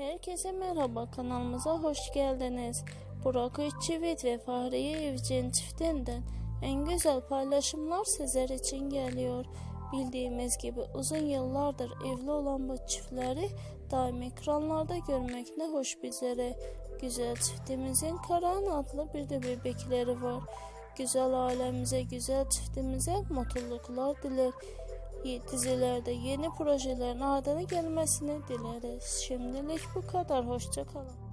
Herkese merhaba kanalımıza hoş geldiniz. Burak Özçivit ve Fahriye Evcen çiftinden en güzel paylaşımlar sizler için geliyor. Bildiğimiz gibi uzun yıllardır evli olan bu çiftleri daim ekranlarda görmek ne hoş bizlere. Güzel çiftimizin Karan adlı bir de bebekleri var. Güzel ailemize, güzel çiftimize mutluluklar diler. Dizilerde yeni projelerin ardına gelmesini dileriz. Şimdilik bu kadar. Hoşça kalın.